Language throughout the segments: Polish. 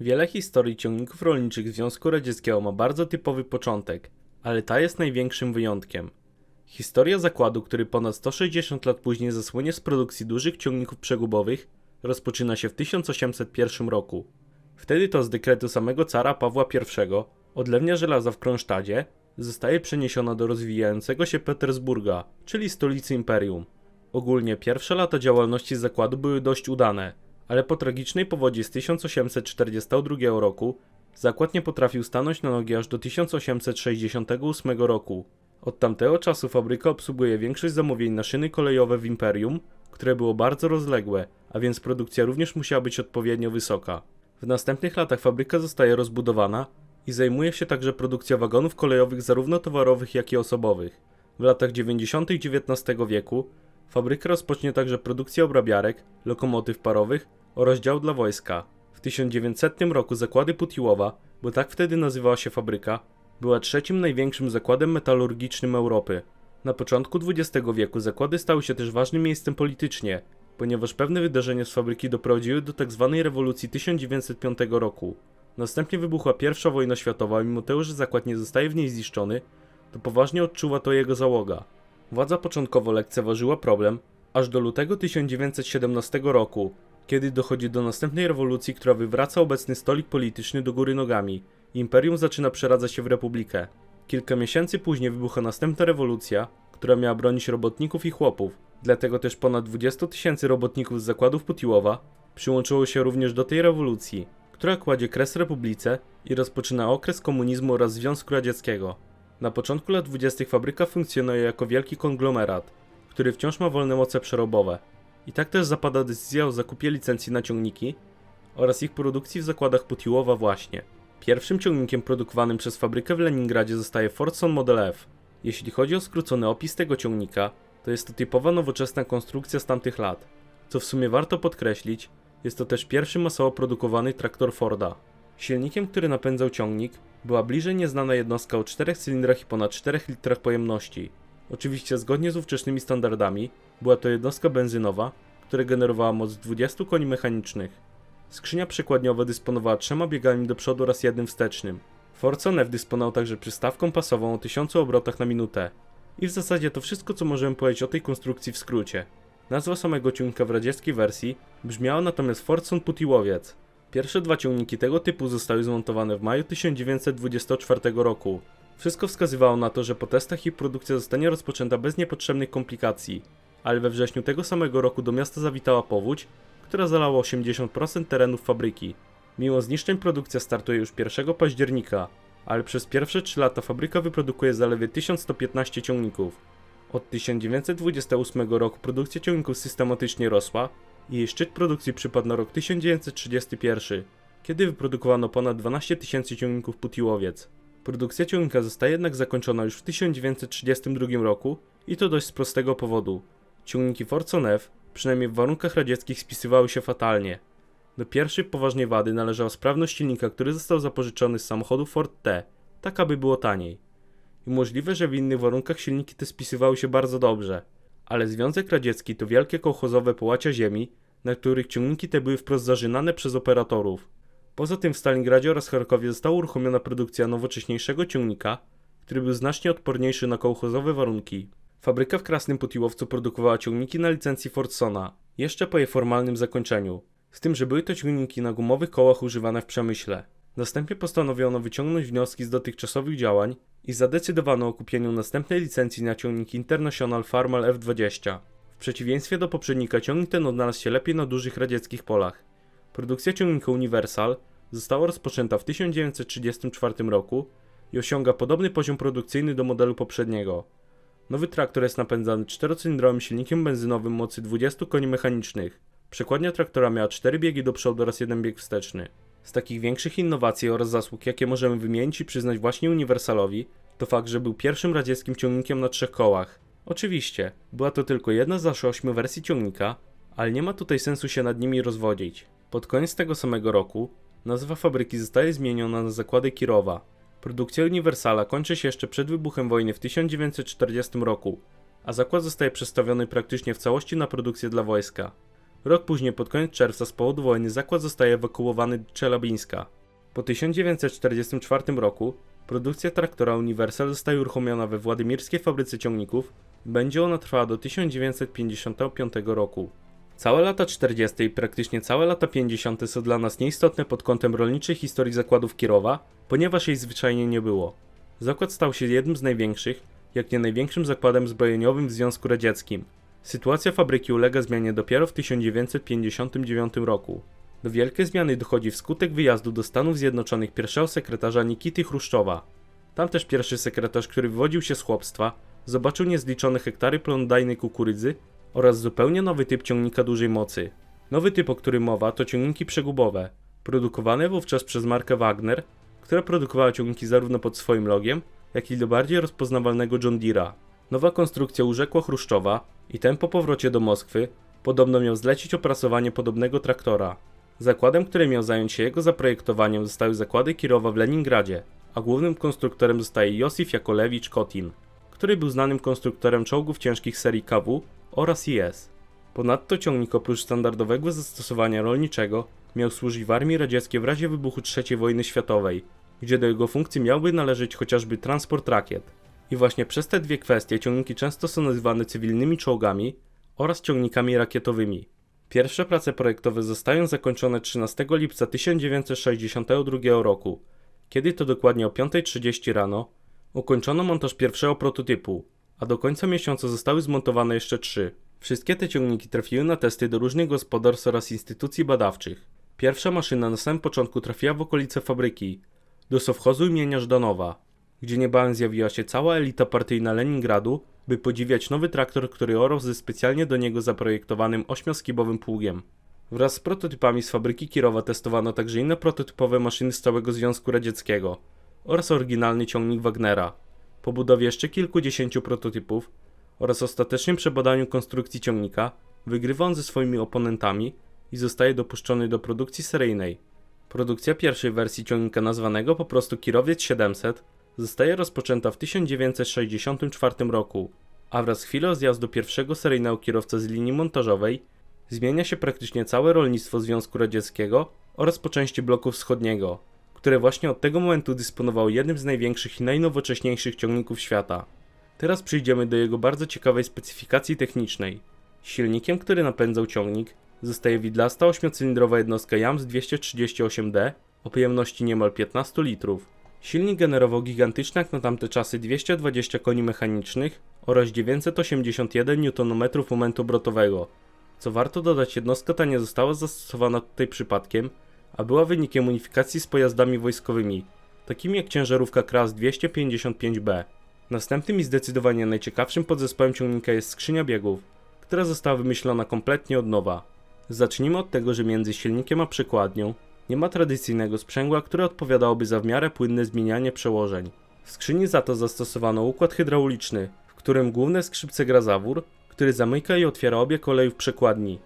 Wiele historii ciągników rolniczych Związku Radzieckiego ma bardzo typowy początek, ale ta jest największym wyjątkiem. Historia zakładu, który ponad 160 lat później zasłynie z produkcji dużych ciągników przegubowych, rozpoczyna się w 1801 roku. Wtedy to z dekretu samego cara Pawła I odlewnia żelaza w Kronsztadzie zostaje przeniesiona do rozwijającego się Petersburga, czyli stolicy imperium. Ogólnie pierwsze lata działalności zakładu były dość udane, ale po tragicznej powodzi z 1842 roku zakład nie potrafił stanąć na nogi aż do 1868 roku. Od tamtego czasu fabryka obsługuje większość zamówień na szyny kolejowe w imperium, które było bardzo rozległe, a więc produkcja również musiała być odpowiednio wysoka. W następnych latach fabryka zostaje rozbudowana i zajmuje się także produkcją wagonów kolejowych zarówno towarowych, jak i osobowych. W latach 90. XIX wieku fabryka rozpocznie także produkcję obrabiarek, lokomotyw parowych oraz dział dla wojska. W 1900 roku zakłady Putiłowa, bo tak wtedy nazywała się fabryka, była trzecim największym zakładem metalurgicznym Europy. Na początku XX wieku zakłady stały się też ważnym miejscem politycznie, ponieważ pewne wydarzenia z fabryki doprowadziły do tzw. rewolucji 1905 roku. Następnie wybuchła I wojna światowa, mimo tego, że zakład nie zostaje w niej zniszczony, to poważnie odczuwa to jego załoga. Władza początkowo lekceważyła problem, aż do lutego 1917 roku, kiedy dochodzi do następnej rewolucji, która wywraca obecny stolik polityczny do góry nogami. Imperium zaczyna przeradzać się w republikę. Kilka miesięcy później wybucha następna rewolucja, która miała bronić robotników i chłopów. Dlatego też ponad 20 tysięcy robotników z zakładów Putiłowa przyłączyło się również do tej rewolucji, która kładzie kres republice i rozpoczyna okres komunizmu oraz Związku Radzieckiego. Na początku lat 20. fabryka funkcjonuje jako wielki konglomerat, który wciąż ma wolne moce przerobowe. I tak też zapada decyzja o zakupie licencji na ciągniki oraz ich produkcji w zakładach Putiłowa właśnie. Pierwszym ciągnikiem produkowanym przez fabrykę w Leningradzie zostaje Fordson Model F. Jeśli chodzi o skrócony opis tego ciągnika, to jest to typowa nowoczesna konstrukcja z tamtych lat. Co w sumie warto podkreślić, jest to też pierwszy masowo produkowany traktor Forda. Silnikiem, który napędzał ciągnik, była bliżej nieznana jednostka o 4 cylindrach i ponad 4 litrach pojemności. Oczywiście zgodnie z ówczesnymi standardami, była to jednostka benzynowa, która generowała moc 20 koni mechanicznych. Skrzynia przekładniowa dysponowała trzema biegami do przodu oraz jednym wstecznym. Forza F dysponował także przystawką pasową o 1000 obrotach na minutę. I w zasadzie to wszystko, co możemy powiedzieć o tej konstrukcji w skrócie. Nazwa samego ciągnika w radzieckiej wersji brzmiała natomiast Fordson Putiłowiec. Pierwsze dwa ciągniki tego typu zostały zmontowane w maju 1924 roku. Wszystko wskazywało na to, że po testach ich produkcja zostanie rozpoczęta bez niepotrzebnych komplikacji, ale we wrześniu tego samego roku do miasta zawitała powódź, która zalała 80% terenów fabryki. Mimo zniszczeń produkcja startuje już 1 października, ale przez pierwsze 3 lata fabryka wyprodukuje zaledwie 1115 ciągników. Od 1928 roku produkcja ciągników systematycznie rosła i jej szczyt produkcji przypadł na rok 1931, kiedy wyprodukowano ponad 12 tysięcy ciągników Putiłowiec. Produkcja ciągnika zostaje jednak zakończona już w 1932 roku i to dość z prostego powodu. Ciągniki Forson F, przynajmniej w warunkach radzieckich, spisywały się fatalnie. Do pierwszej poważnej wady należała sprawność silnika, który został zapożyczony z samochodu Ford T, tak aby było taniej. I możliwe, że w innych warunkach silniki te spisywały się bardzo dobrze. Ale Związek Radziecki to wielkie kołchozowe połacia ziemi, na których ciągniki te były wprost zażynane przez operatorów. Poza tym w Stalingradzie oraz Charkowie została uruchomiona produkcja nowocześniejszego ciągnika, który był znacznie odporniejszy na kołchozowe warunki. Fabryka w Krasnym Putiłowcu produkowała ciągniki na licencji Fordsona, jeszcze po jej formalnym zakończeniu, z tym, że były to ciągniki na gumowych kołach używane w przemyśle. Następnie postanowiono wyciągnąć wnioski z dotychczasowych działań i zadecydowano o kupieniu następnej licencji na ciągnik International Farmal F20. W przeciwieństwie do poprzednika ciągnik ten odnalazł się lepiej na dużych radzieckich polach. Produkcja ciągnika Universal została rozpoczęta w 1934 roku i osiąga podobny poziom produkcyjny do modelu poprzedniego. Nowy traktor jest napędzany czterocylindrowym silnikiem benzynowym mocy 20 koni mechanicznych. Przekładnia traktora miała 4 biegi do przodu oraz jeden bieg wsteczny. Z takich większych innowacji oraz zasług, jakie możemy wymienić i przyznać właśnie Universalowi, to fakt, że był pierwszym radzieckim ciągnikiem na trzech kołach. Oczywiście, była to tylko jedna z aż ośmiu wersji ciągnika, ale nie ma tutaj sensu się nad nimi rozwodzić. Pod koniec tego samego roku nazwa fabryki zostaje zmieniona na zakłady Kirowa. Produkcja Universala kończy się jeszcze przed wybuchem wojny w 1940 roku, a zakład zostaje przestawiony praktycznie w całości na produkcję dla wojska. Rok później, pod koniec czerwca, z powodu wojny, zakład zostaje ewakuowany do Czelabińska. Po 1944 roku produkcja traktora Universal zostaje uruchomiona we władymirskiej fabryce ciągników. Będzie ona trwała do 1955 roku. Całe lata 40. i praktycznie całe lata 50. są dla nas nieistotne pod kątem rolniczej historii zakładów Kirowa, ponieważ jej zwyczajnie nie było. Zakład stał się jednym z największych, jak nie największym zakładem zbrojeniowym w Związku Radzieckim. Sytuacja fabryki ulega zmianie dopiero w 1959 roku. Do wielkiej zmiany dochodzi wskutek wyjazdu do Stanów Zjednoczonych pierwszego sekretarza Nikity Chruszczowa. Tam też pierwszy sekretarz, który wywodził się z chłopstwa, zobaczył niezliczone hektary plonodajnej kukurydzy oraz zupełnie nowy typ ciągnika dużej mocy. Nowy typ, o którym mowa, to ciągniki przegubowe, produkowane wówczas przez markę Wagner, która produkowała ciągniki zarówno pod swoim logiem, jak i do bardziej rozpoznawalnego John Deere'a. Nowa konstrukcja urzekła Chruszczowa i ten po powrocie do Moskwy podobno miał zlecić opracowanie podobnego traktora. Zakładem, który miał zająć się jego zaprojektowaniem zostały zakłady Kirowa w Leningradzie, a głównym konstruktorem zostaje Josif Jakolewicz Kotin, który był znanym konstruktorem czołgów ciężkich serii KW oraz IS. Ponadto ciągnik oprócz standardowego zastosowania rolniczego miał służyć w armii radzieckiej w razie wybuchu III wojny światowej, gdzie do jego funkcji miałby należeć chociażby transport rakiet. I właśnie przez te dwie kwestie ciągniki często są nazywane cywilnymi czołgami oraz ciągnikami rakietowymi. Pierwsze prace projektowe zostają zakończone 13 lipca 1962 roku, kiedy to dokładnie o 5.30 rano ukończono montaż pierwszego prototypu, a do końca miesiąca zostały zmontowane jeszcze trzy. Wszystkie te ciągniki trafiły na testy do różnych gospodarstw oraz instytucji badawczych. Pierwsza maszyna na samym początku trafiła w okolice fabryki, do sowchozu imienia Żdanowa, gdzie niebawem zjawiła się cała elita partyjna Leningradu, by podziwiać nowy traktor, który orał ze specjalnie do niego zaprojektowanym ośmioskibowym pługiem. Wraz z prototypami z fabryki Kirowa testowano także inne prototypowe maszyny z całego Związku Radzieckiego oraz oryginalny ciągnik Wagnera. Po budowie jeszcze kilkudziesięciu prototypów oraz ostatecznym przebadaniu konstrukcji ciągnika, wygrywa on ze swoimi oponentami i zostaje dopuszczony do produkcji seryjnej. Produkcja pierwszej wersji ciągnika nazwanego po prostu Kirowiec 700 zostaje rozpoczęta w 1964 roku, a wraz z chwilą zjazdu pierwszego seryjnego kierowca z linii montażowej zmienia się praktycznie całe rolnictwo Związku Radzieckiego oraz po części bloku wschodniego, które właśnie od tego momentu dysponowało jednym z największych i najnowocześniejszych ciągników świata. Teraz przyjdziemy do jego bardzo ciekawej specyfikacji technicznej. Silnikiem, który napędzał ciągnik, zostaje widlasta ośmiocylindrowa jednostka JAMS 238D o pojemności niemal 15 litrów. Silnik generował gigantyczne jak na tamte czasy 220 koni mechanicznych oraz 981 Nm momentu obrotowego. Co warto dodać, jednostka ta nie została zastosowana tutaj przypadkiem, a była wynikiem unifikacji z pojazdami wojskowymi, takimi jak ciężarówka KRAS 255B. Następnym i zdecydowanie najciekawszym podzespołem ciągnika jest skrzynia biegów, która została wymyślona kompletnie od nowa. Zacznijmy od tego, że między silnikiem a przekładnią nie ma tradycyjnego sprzęgła, które odpowiadałoby za w miarę płynne zmienianie przełożeń. W skrzyni za to zastosowano układ hydrauliczny, w którym główne skrzypce gra zawór, który zamyka i otwiera obie kolejów przekładni.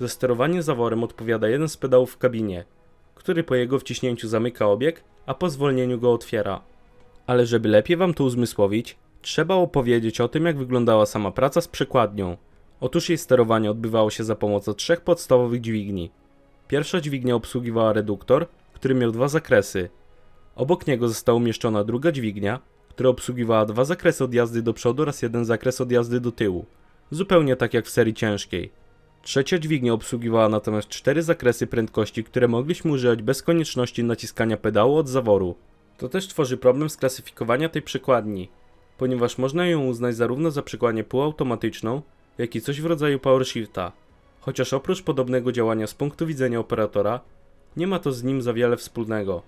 Za sterowanie zaworem odpowiada jeden z pedałów w kabinie, który po jego wciśnięciu zamyka obieg, a po zwolnieniu go otwiera. Ale żeby lepiej wam to uzmysłowić, trzeba opowiedzieć o tym, jak wyglądała sama praca z przekładnią. Otóż jej sterowanie odbywało się za pomocą trzech podstawowych dźwigni. Pierwsza dźwignia obsługiwała reduktor, który miał dwa zakresy. Obok niego została umieszczona druga dźwignia, która obsługiwała dwa zakresy odjazdy do przodu oraz jeden zakres odjazdy do tyłu. Zupełnie tak jak w serii ciężkiej. Trzecia dźwignia obsługiwała natomiast cztery zakresy prędkości, które mogliśmy używać bez konieczności naciskania pedału od zaworu. To też tworzy problem sklasyfikowania tej przekładni, ponieważ można ją uznać zarówno za przekładnię półautomatyczną, jak i coś w rodzaju powershifta. Chociaż oprócz podobnego działania z punktu widzenia operatora, nie ma to z nim za wiele wspólnego.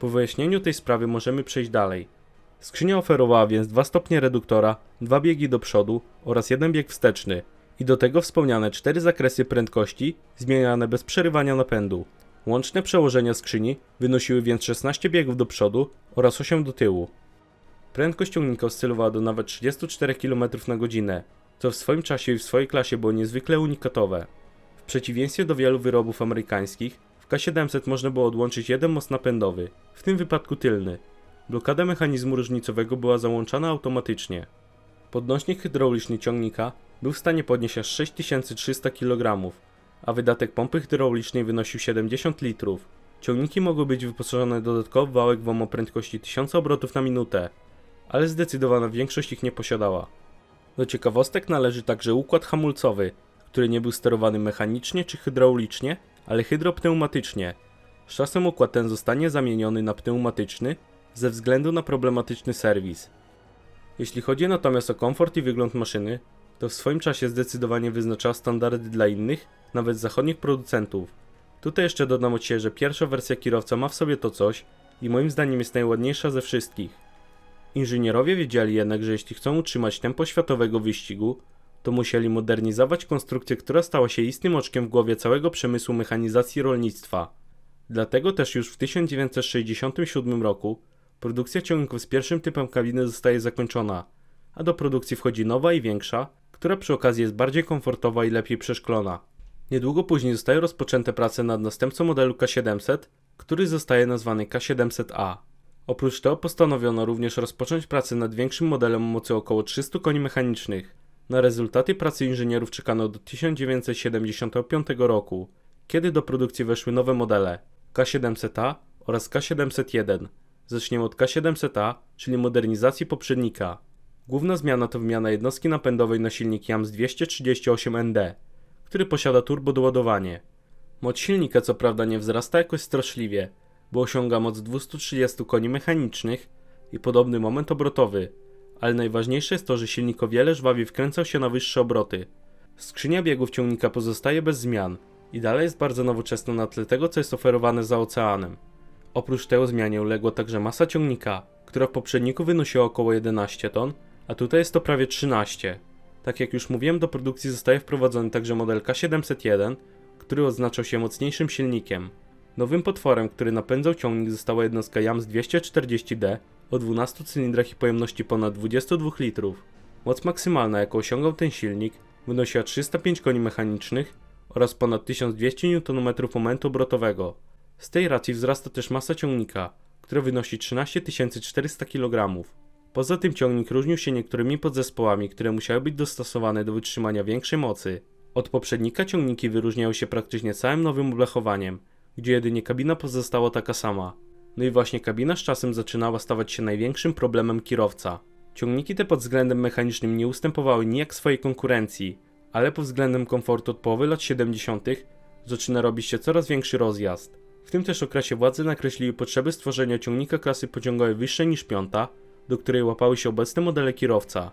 Po wyjaśnieniu tej sprawy możemy przejść dalej. Skrzynia oferowała więc dwa stopnie reduktora, dwa biegi do przodu oraz jeden bieg wsteczny i do tego wspomniane cztery zakresy prędkości zmieniane bez przerywania napędu. Łączne przełożenia skrzyni wynosiły więc 16 biegów do przodu oraz 8 do tyłu. Prędkość ciągnika oscylowała do nawet 34 km na godzinę, co w swoim czasie i w swojej klasie było niezwykle unikatowe. W przeciwieństwie do wielu wyrobów amerykańskich, w K700 można było odłączyć jeden most napędowy, w tym wypadku tylny. Blokada mechanizmu różnicowego była załączana automatycznie. Podnośnik hydrauliczny ciągnika był w stanie podnieść aż 6300 kg, a wydatek pompy hydraulicznej wynosił 70 litrów. Ciągniki mogły być wyposażone dodatkowo w wałek WOM o prędkości 1000 obrotów na minutę, ale zdecydowana większość ich nie posiadała. Do ciekawostek należy także układ hamulcowy, który nie był sterowany mechanicznie czy hydraulicznie, ale hydropneumatycznie. Z czasem układ ten zostanie zamieniony na pneumatyczny ze względu na problematyczny serwis. Jeśli chodzi natomiast o komfort i wygląd maszyny, to w swoim czasie zdecydowanie wyznaczała standardy dla innych, nawet zachodnich producentów. Tutaj jeszcze dodam od siebie, że pierwsza wersja kierowca ma w sobie to coś i moim zdaniem jest najładniejsza ze wszystkich. Inżynierowie wiedzieli jednak, że jeśli chcą utrzymać tempo światowego wyścigu, to musieli modernizować konstrukcję, która stała się istnym oczkiem w głowie całego przemysłu mechanizacji rolnictwa. Dlatego też już w 1967 roku produkcja ciągników z pierwszym typem kabiny zostaje zakończona, a do produkcji wchodzi nowa i większa, która przy okazji jest bardziej komfortowa i lepiej przeszklona. Niedługo później zostają rozpoczęte prace nad następcą modelu K700, który zostaje nazwany K700A. Oprócz tego postanowiono również rozpocząć pracę nad większym modelem o mocy około 300 koni mechanicznych. Na rezultaty pracy inżynierów czekano do 1975 roku, kiedy do produkcji weszły nowe modele K700A oraz K701. Zaczniemy od K700A, czyli modernizacji poprzednika. Główna zmiana to wymiana jednostki napędowej na silnik JAMS 238ND, który posiada turbodoładowanie. Moc silnika co prawda nie wzrasta jakoś straszliwie, bo osiąga moc 230 koni mechanicznych i podobny moment obrotowy, ale najważniejsze jest to, że silnik o wiele żwawiej wkręcał się na wyższe obroty. Skrzynia biegów ciągnika pozostaje bez zmian i dalej jest bardzo nowoczesna na tle tego, co jest oferowane za oceanem. Oprócz tego zmianie uległa także masa ciągnika, która w poprzedniku wynosiła około 11 ton, a tutaj jest to prawie 13. Tak jak już mówiłem, do produkcji zostaje wprowadzony także model K701, który odznaczał się mocniejszym silnikiem. Nowym potworem, który napędzał ciągnik została jednostka JAMS 240D o 12 cylindrach i pojemności ponad 22 litrów. Moc maksymalna, jaką osiągał ten silnik, wynosiła 305 koni mechanicznych oraz ponad 1200 Nm momentu obrotowego. Z tej racji wzrasta też masa ciągnika, która wynosi 13 400 kg. Poza tym ciągnik różnił się niektórymi podzespołami, które musiały być dostosowane do wytrzymania większej mocy. Od poprzednika ciągniki wyróżniały się praktycznie całym nowym oblechowaniem, gdzie jedynie kabina pozostała taka sama. No i właśnie kabina z czasem zaczynała stawać się największym problemem kierowca. Ciągniki te pod względem mechanicznym nie ustępowały nijak swojej konkurencji, ale pod względem komfortu od połowy lat 70. zaczyna robić się coraz większy rozjazd. W tym też okresie władze nakreśliły potrzeby stworzenia ciągnika klasy pociągowej wyższej niż piąta, do której łapały się obecne modele kierowca.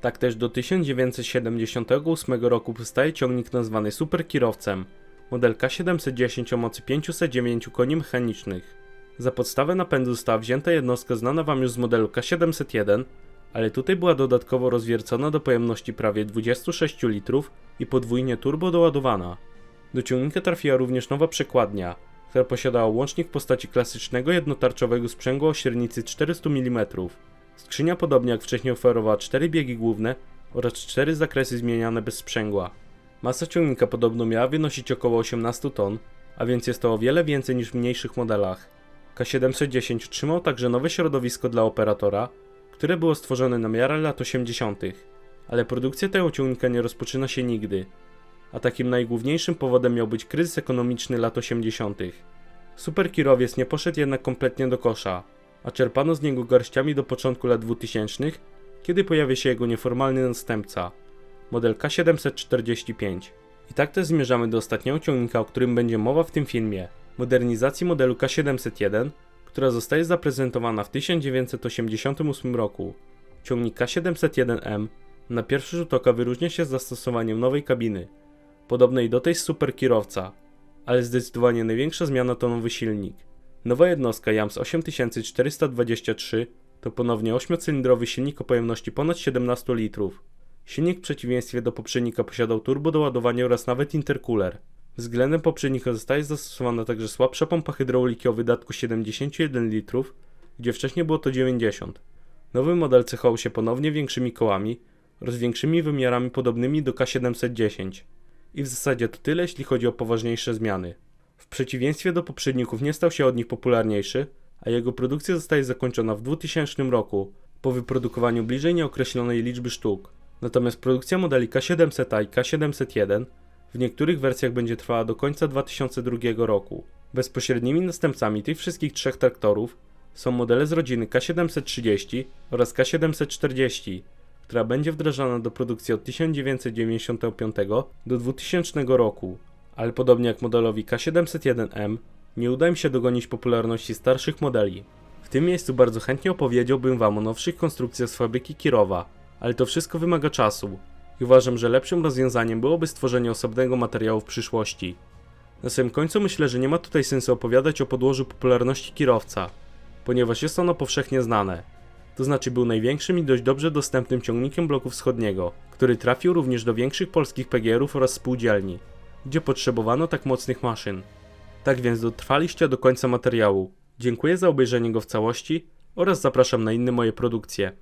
Tak też do 1978 roku powstaje ciągnik nazwany superkierowcem, model K710 o mocy 509 koni mechanicznych. Za podstawę napędu została wzięta jednostka znana wam już z modelu K701, ale tutaj była dodatkowo rozwiercona do pojemności prawie 26 litrów i podwójnie turbo doładowana. Do ciągnika trafiła również nowa przekładnia, która posiadała łącznik w postaci klasycznego jednotarczowego sprzęgła o średnicy 400 mm. Skrzynia podobnie jak wcześniej oferowała 4 biegi główne oraz 4 zakresy zmieniane bez sprzęgła. Masa ciągnika podobno miała wynosić około 18 ton, a więc jest to o wiele więcej niż w mniejszych modelach. K710 trzymał także nowe środowisko dla operatora, które było stworzone na miarę lat 80., ale produkcja tego ciągnika nie rozpoczyna się nigdy, a takim najgłówniejszym powodem miał być kryzys ekonomiczny lat 80. Superkirowiec nie poszedł jednak kompletnie do kosza, a czerpano z niego garściami do początku lat 2000, kiedy pojawia się jego nieformalny następca, model K745. I tak też zmierzamy do ostatniego ciągnika, o którym będzie mowa w tym filmie, modernizacji modelu K701, która zostaje zaprezentowana w 1988 roku. Ciągnik K701M na pierwszy rzut oka wyróżnia się zastosowaniem nowej kabiny, podobnej do tej z super kierowca, ale zdecydowanie największa zmiana to nowy silnik. Nowa jednostka JAMS 8423 to ponownie 8-cylindrowy silnik o pojemności ponad 17 litrów. Silnik w przeciwieństwie do poprzednika posiadał turbo doładowanie oraz nawet intercooler. Względem poprzednika zostaje zastosowana także słabsza pompa hydrauliki o wydatku 71 litrów, gdzie wcześniej było to 90. Nowy model cechował się ponownie większymi kołami oraz większymi wymiarami podobnymi do K710. I w zasadzie to tyle jeśli chodzi o poważniejsze zmiany. W przeciwieństwie do poprzedników nie stał się od nich popularniejszy, a jego produkcja zostaje zakończona w 2000 roku po wyprodukowaniu bliżej nieokreślonej liczby sztuk. Natomiast produkcja modeli K700A i K701 W niektórych wersjach będzie trwała do końca 2002 roku. Bezpośrednimi następcami tych wszystkich trzech traktorów są modele z rodziny K730 oraz K740, która będzie wdrażana do produkcji od 1995 do 2000 roku, ale podobnie jak modelowi K701M, nie uda im się dogonić popularności starszych modeli. W tym miejscu bardzo chętnie opowiedziałbym Wam o nowszych konstrukcjach z fabryki Kirowa, ale to wszystko wymaga czasu i uważam, że lepszym rozwiązaniem byłoby stworzenie osobnego materiału w przyszłości. Na samym końcu myślę, że nie ma tutaj sensu opowiadać o podłożu popularności kierowca, ponieważ jest ono powszechnie znane. To znaczy był największym i dość dobrze dostępnym ciągnikiem bloku wschodniego, który trafił również do większych polskich PGR-ów oraz spółdzielni, gdzie potrzebowano tak mocnych maszyn. Tak więc dotrwaliście do końca materiału. Dziękuję za obejrzenie go w całości oraz zapraszam na inne moje produkcje.